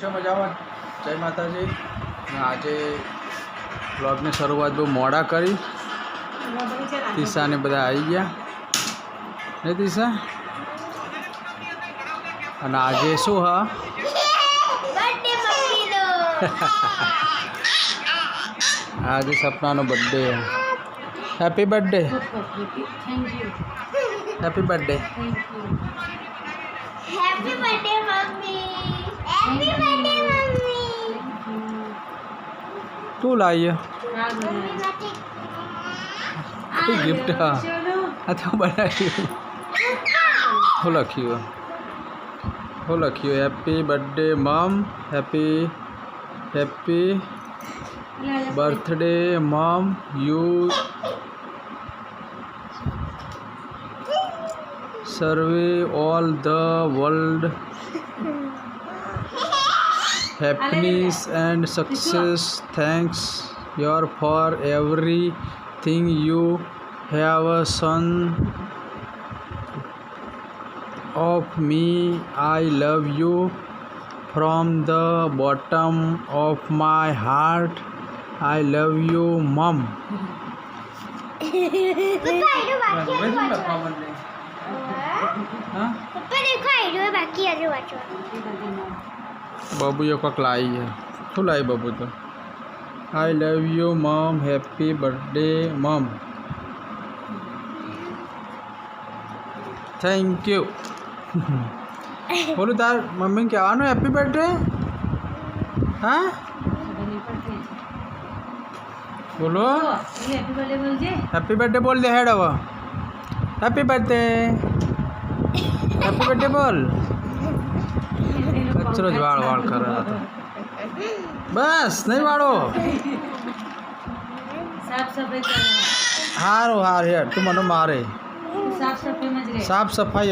છે મજામાં? જય માતાજી. આજે બ્લોગની શરૂઆત બહુ મોડા કરી. તીસાને બધા આવી ગયા. ને તીસા? અને આજે શું હા? આજે સપનાનો birthday happy birthday happy birthday happy birthday mummy happy birthday mummy તું લાવીએ મમ્મી માટે કઈ ગિફ્ટ હા આ તો બનાવ્યું શું લખ્યું શું લખ્યું happy birthday mom happy happy birthday mom you serve all the world happiness and success thanks your for everything you have a son of me i love you from the bottom of my heart i love you mom પપ્પા એનો બાકી હતું વાંચવાનું પપ્પા દેખો એનો બાકી હતું વાંચવાનું બાબુએ કોક લાવી છે શું લાવી બાબુ તો I love you mom happy birthday mom thank you બોલું તાર મમ્મી કહેવાનું હેપી બર્થડે હા બોલો હેપી બર્થડે બોલ દે હેડ હવે હેપી બર્થડે હેપી બર્થડે બોલ કચરો જ વાળ વાળ કરે આ તો. બસ નહીં વાળો સાફ સફાઈ કરવાની હારું હાર હેડ તું મને મારે સાફ સફાઈમાં જ રહે સાફ સફાઈ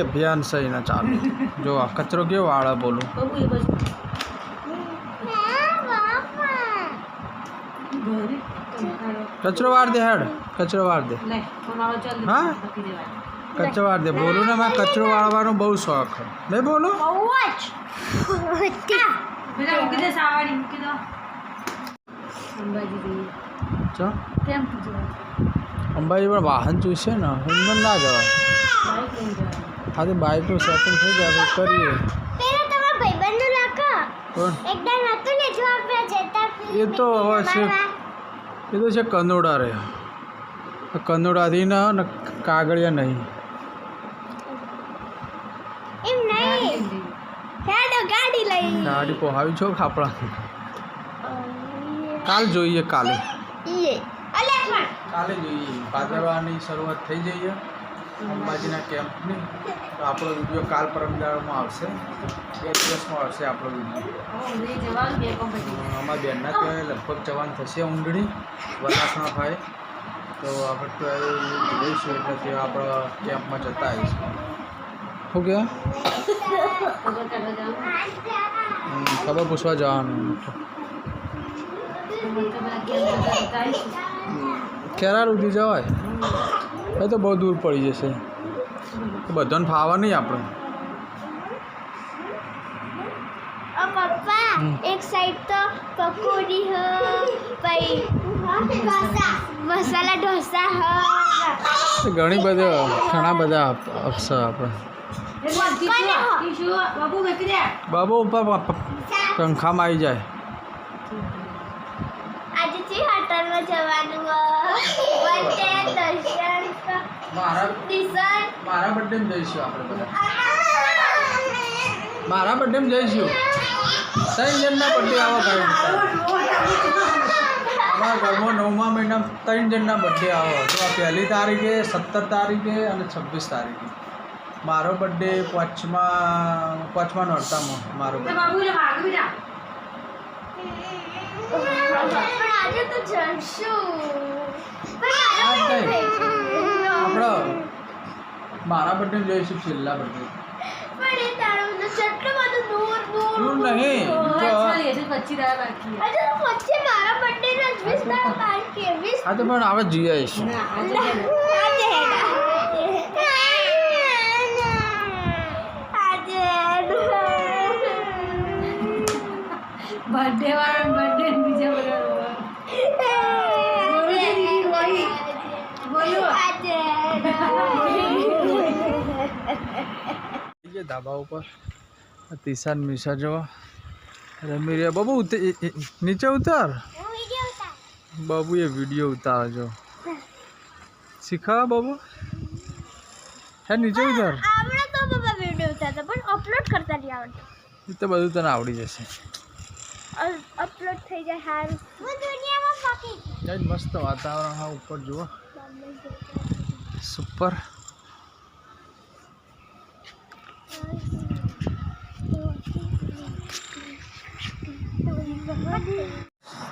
કચરો વાર દે બોલું ને મારે કચરો વાળવાનો બહુ શોખ છે. નહીં બોલું? અંબાજી પણ વાહન ચૂસે ને. એમને ના જવાય. જવાનું. હા તો બાઇકનું સેટિંગ થઈ જાય આપણે કરીએ. પેલો તમારો ભાઈબંધનો લાકો કોણ? એકદમ નતું ને જો આપણે જતા એ તો હવે છે એ તો છે કનોડા રે. કનોડાથી ને કાગળિયા નહીં એમ ગાડી નહીં લઈને જઈએ. હેડો ગાડી લઈ પોહાવી છો ખાપડા કાલ જોઈએ કાલે. કાલે જોઈએ. ભાદરવાની શરૂઆત થઈ જઈએ. અંબાજીના કેમ્પની તો આપણો વીડિયો કાલ પરમદાળમાં આવશે. બે દિવસમાં આવશે આપણો વીડિયો. અમારા બેનના ત્યાં લગભગ જવાન થશે ઊંડણી વનાસના ભાઈ. તો આપણે તો જઈશું એટલે ત્યાં આપણા કેમ્પમાં જતા આવીશું. પેલા કેમ જતા જતા આવીશું. ખેરાલ સુધી જવાય એ તો બહુ દૂર પડી જશે બધાને ફાવા નહીં આપણે. એક સાઈડ તો પકોડી હ મસાલા ઢોસા હ ઘણી બધા ઘણા બધા અક્ષર આપણે બાબુ બાબુ ઉપર પંખામાં આવી જાય. આજે જે હોટલમાં જવાનું મારા બર્થડે જઈશું આપણે બધા. મારા બર્થડેમાં જઈશું. ત્રણ જણના બર્થડે આવા ભાઈ અમારા ઘરમાં નવમા મહિના ત્રણ જણના બર્થડે આવો તો આ પહેલી તારીખે સત્તર તારીખે અને છવ્વીસ તારીખે. મારો બર્થડે પાંચમાં પાંચમા નોરતામાં મારો આપણો મારા બર્થડે જોઈશું છેલ્લા બર્થડે નહીં હા તો પણ આપણે જઈ આવીશું ના, આજે છે ને. આજે હેડા આજે બર્થડે વાળો બર્થડે બીજા બધા ધાબા ઉપર. તિશાન મિશા જવા. રમી રહ્યા. બાબુ નીચે ઉતાર. બાબુ એ વીડિયો ઉતાર જો શીખા બાબુ? હે નીચે ઉતાર. આવડે તો બાબા વિડિયો ઉતારતા પણ અપલોડ કરતા નહીં આવડતું. એ તો બધું તને આવડી જશે. અપલોડ થઈ જાય હારું હું દુનિયામાં બાકી જઈ મસ્ત વાતાવરણ હા ઉપર જુઓ. સુપર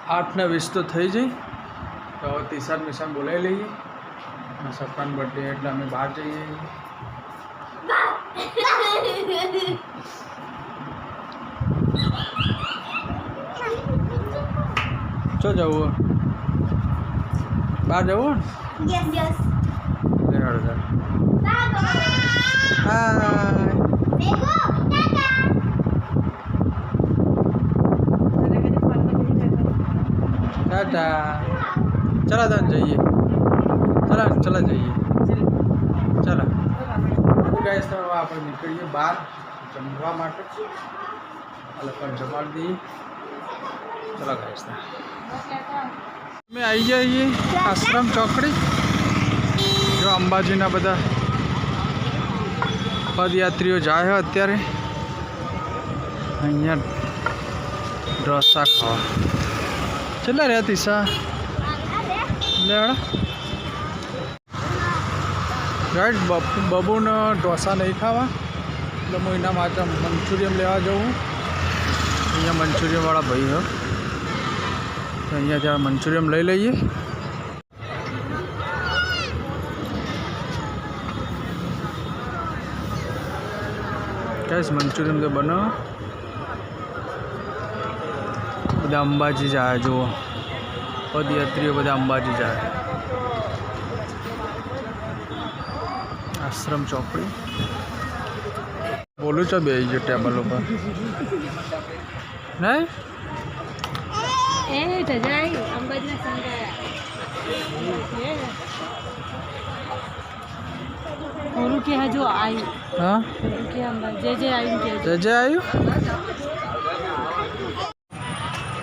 આઠ ને વીસ તો થઈ જઈ. તો હવે તીસાન મિસાન બોલાવી લઈએ. અને સપનાનો બર્થડે એટલે અમે બહાર જઈએ. ચો જવું? બહાર જવું? ટાટા. ચલા તાન જઈએ. ચલા ચલા જઈએ. ચલા. ગાઈસ તો આપણે નીકળીએ બહાર જમવા માટે. એટલે પણ જમાડી દઈએ. ચલો ગાઈસ અમે આવી જઈએ આશ્રમ ચોકડી. જો અંબાજીના બધા પદયાત્રીઓ જાય છે અત્યારે. અહીંયા ઢોસા ખાવા. કેટલા રહ્યા તીસા લેવડા રાઈટ, બબુ, બબુને ઢોસા નહીં ખાવા. એટલે હું એના માટે મંચુરિયમ લેવા જઉં. અહીંયા મંચુરિયમવાળા ભાઈ હો. અહીંયા ત્યાં મંચુરિયમ લઈ લઈએ. કઈશ મંચુરિયમ તો બનાવો. બધા અંબાજી જાય જુઓ. પદયાત્રીઓ બધા અંબાજી જાય આશ્રમ ચોકડી. બોલું છો બે ગયો ટેબલ ઉપર. નહીં? એ ધજાઈ અંબાજીના સંગાયા ઓલું કે હજુ આવ્યું હા ઓલું કે અંબા જે જે આવ્યું કે જય જય આવ્યું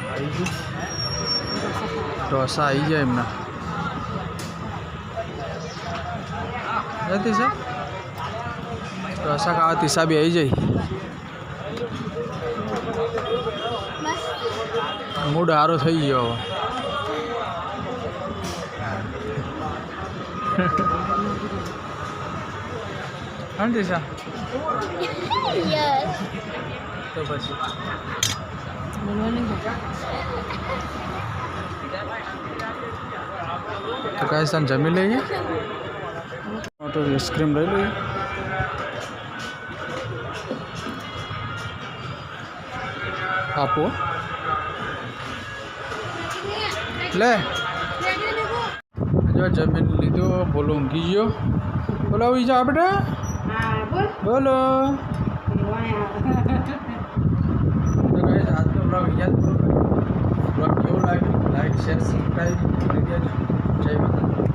આવી ગયું ઢોસા આવી જાય એમના નથી સર ઢોસા ખાવા તીસા બી આવી જાય મૂડ સારો થઈ ગયો હવે. યસ તો પછી? તો કાંઈ સાન જમી લઈએ? તો આઈસ્ક્રીમ લઈ લઈએ. આપો. લે જો જમીન લીધો, બોલો ઊંઘી ગયો. બોલો, આવી જાઓ આપણે બોલ. આજનો બ્લોગ અહીંયા જ બ્લોગ લાઈક શેર સબસ્ક્રાઈબ કરી દેજો જય માતા